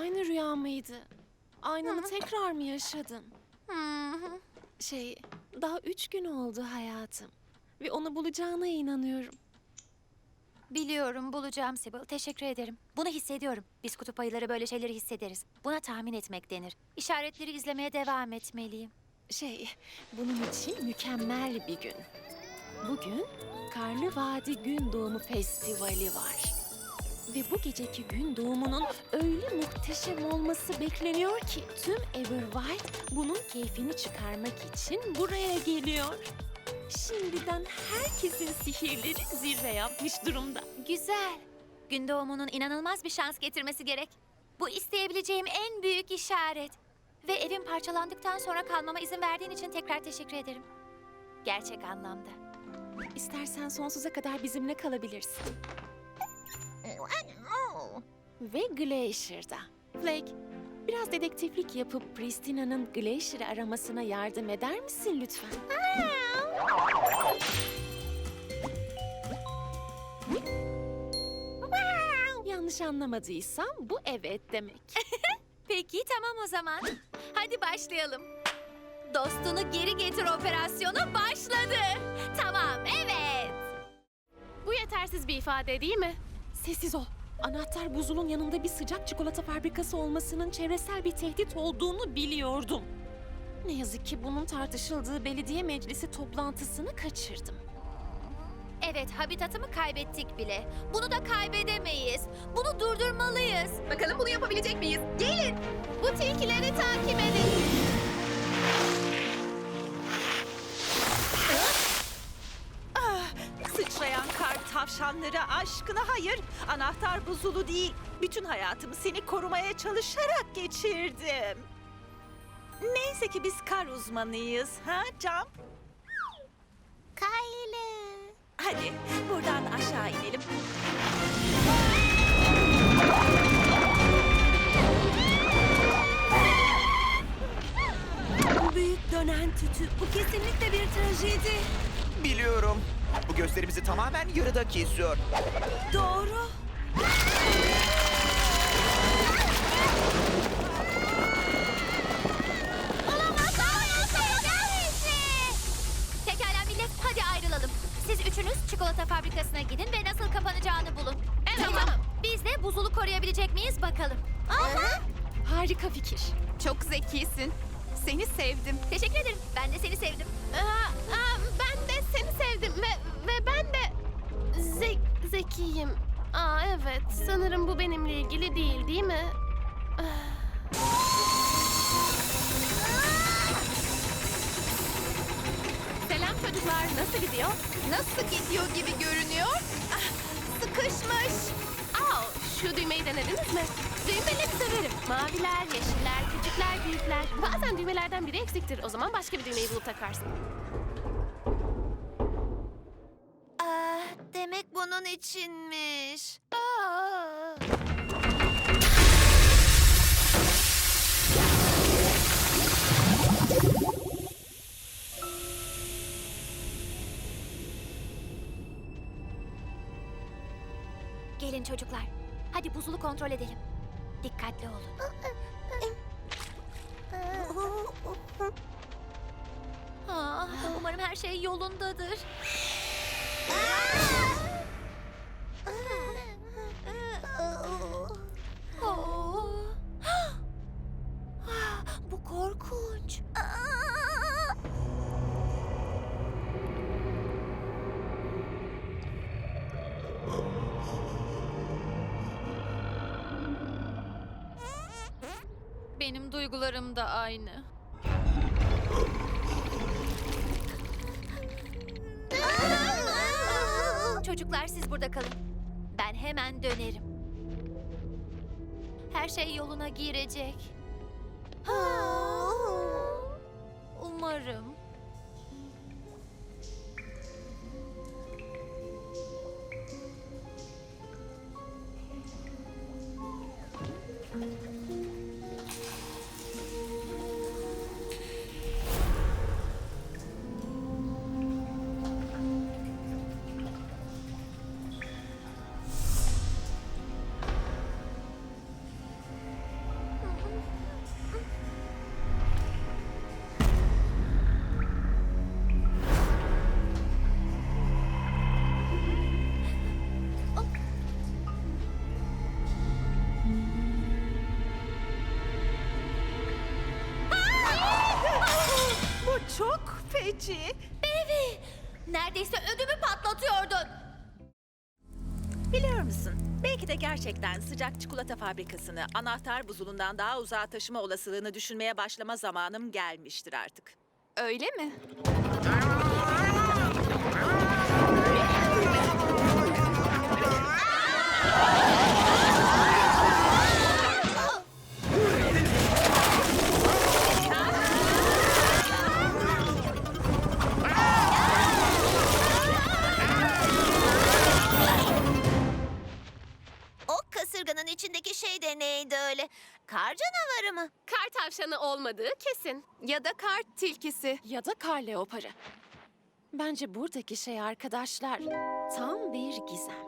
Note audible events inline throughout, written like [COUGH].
Aynı rüya mıydı? Aynını tekrar mı yaşadın? Şey, daha üç gün oldu hayatım. Ve onu bulacağına inanıyorum. Biliyorum bulacağım Sibyl. Teşekkür ederim. Bunu hissediyorum. Biz kutup ayıları böyle şeyleri hissederiz. Buna tahmin etmek denir. İşaretleri izlemeye devam etmeliyim. Şey, bunun için mükemmel bir gün. Bugün Karlı Vadi Gün Doğumu Festivali var. Ve bu geceki gün doğumunun öyle muhteşem olması bekleniyor ki tüm Everwild bunun keyfini çıkarmak için buraya geliyor. Şimdiden herkesin sihirleri zirve yapmış durumda. Güzel. Gün doğumunun inanılmaz bir şans getirmesi gerek. Bu isteyebileceğim en büyük işaret. Ve evim parçalandıktan sonra kalmama izin verdiğin için tekrar teşekkür ederim. Gerçek anlamda. İstersen sonsuza kadar bizimle kalabilirsin. Ve Glacier'da. Flake, biraz dedektiflik yapıp Pristina'nın Glacier'ı aramasına yardım eder misin lütfen? Yanlış anlamadıysam bu evet demek. [LAUGHS] Peki tamam o zaman. Hadi başlayalım. Dostunu geri getir operasyonu başladı. Tamam evet. Bu yetersiz bir ifade değil mi? Sessiz ol. Anahtar buzulun yanında bir sıcak çikolata fabrikası olmasının çevresel bir tehdit olduğunu biliyordum. Ne yazık ki bunun tartışıldığı belediye meclisi toplantısını kaçırdım. Evet habitatımı kaybettik bile. Bunu da kaybedemeyiz. Bunu durdurmalıyız. Bakalım bunu yapabilecek miyiz? Gelin. Bu tilkileri takip edin. Tavşanları aşkına hayır. Anahtar buzulu değil. Bütün hayatımı seni korumaya çalışarak geçirdim. Neyse ki biz kar uzmanıyız. Ha Cam? Kaylı. Hadi buradan aşağı inelim. Bu büyük dönen tütü. Bu kesinlikle bir trajedi. Biliyorum. Bu gösterimizi tamamen yarıda kesiyor. Doğru. Olamaz. Pekala millet hadi ayrılalım. Siz üçünüz çikolata fabrikasına gidin ve nasıl kapanacağını bulun. tamam. Biz de buzulu koruyabilecek miyiz bakalım. Aha. Harika fikir. Çok zekisin. Seni sevdim. Teşekkür ederim. Ben de seni sevdim. ben de seni zekiyim. Aa evet, sanırım bu benimle ilgili değil, değil mi? Selam çocuklar, nasıl gidiyor? Nasıl gidiyor gibi görünüyor? Ah, sıkışmış. Aa, şu düğmeyi denediniz mi? Düğmeleri severim. Maviler, yeşiller, küçükler, büyükler. Bazen düğmelerden biri eksiktir. O zaman başka bir düğmeyi bulup takarsın. Aa, demek bunun içinmiş. Aa. Gelin çocuklar. Hadi buzulu kontrol edelim. Dikkatli olun. Aa, umarım her şey yolundadır. Bu korkunç. Benim duygularım da aynı. Çocuklar siz burada kalın. Ben hemen dönerim. Her şey yoluna girecek. Umarım. Feci. Bevi! Neredeyse ödümü patlatıyordun. Biliyor musun? Belki de gerçekten sıcak çikolata fabrikasını anahtar buzulundan daha uzağa taşıma olasılığını düşünmeye başlama zamanım gelmiştir artık. Öyle mi? İçindeki şey de neydi öyle? Kar canavarı mı? Kar tavşanı olmadığı kesin. Ya da kart tilkisi. Ya da kar leoparı. Bence buradaki şey arkadaşlar tam bir gizem.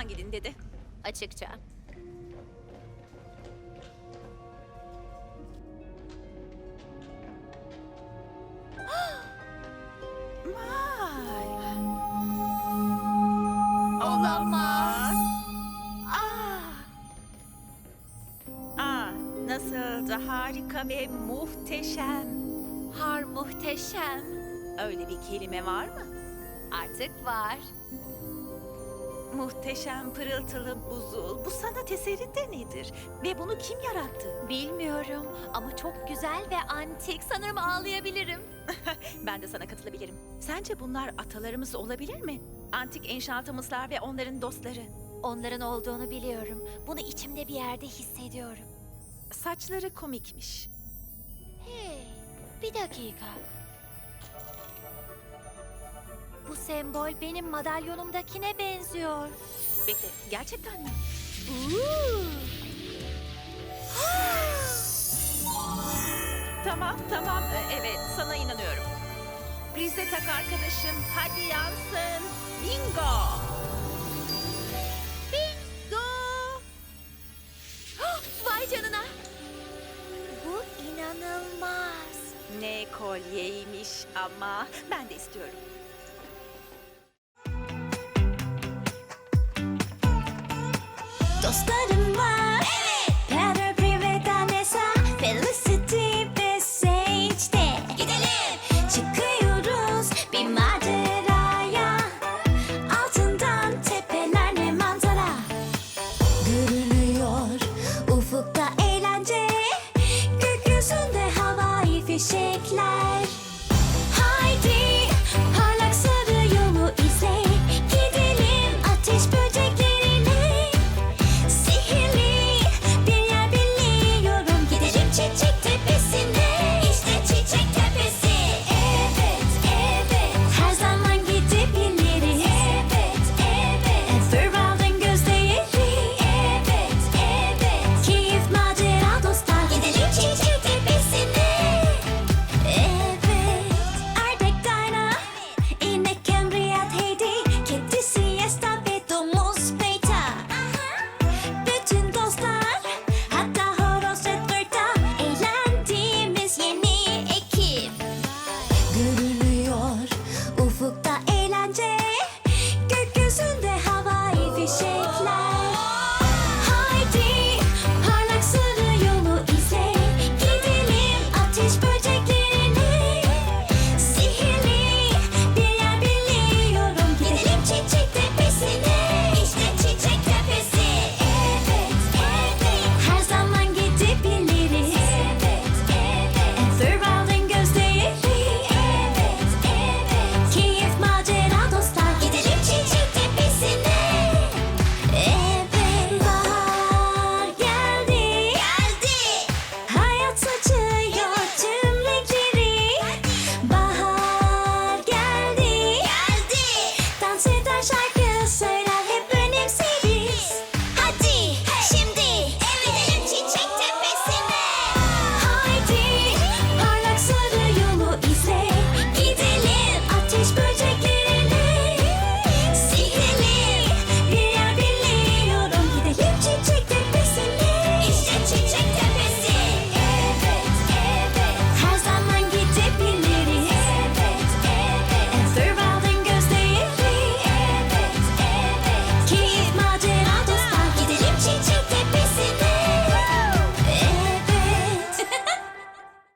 Soldan gidin dedi. Açıkça. [GASPS] Olamaz. Aa, nasıl da harika. harika ve muhteşem. Har muhteşem. Öyle bir kelime var mı? Artık var. Muhteşem pırıltılı buzul. Bu sanat eseri de nedir? Ve bunu kim yarattı? Bilmiyorum ama çok güzel ve antik. Sanırım ağlayabilirim. [LAUGHS] Ben de sana katılabilirim. Sence bunlar atalarımız olabilir mi? Antik enşantımızlar ve onların dostları. Onların olduğunu biliyorum. Bunu içimde bir yerde hissediyorum. Saçları komikmiş. Hey, bir dakika. Sembol benim madalyonumdakine benziyor. Bekle, gerçekten mi? Tamam, tamam. Ee, Evet, sana inanıyorum. Prize tak arkadaşım. Hadi yansın. Bingo! Bingo! Vay canına. Bu inanılmaz. Ne kolyeymiş ama ben de istiyorum. Dostlarım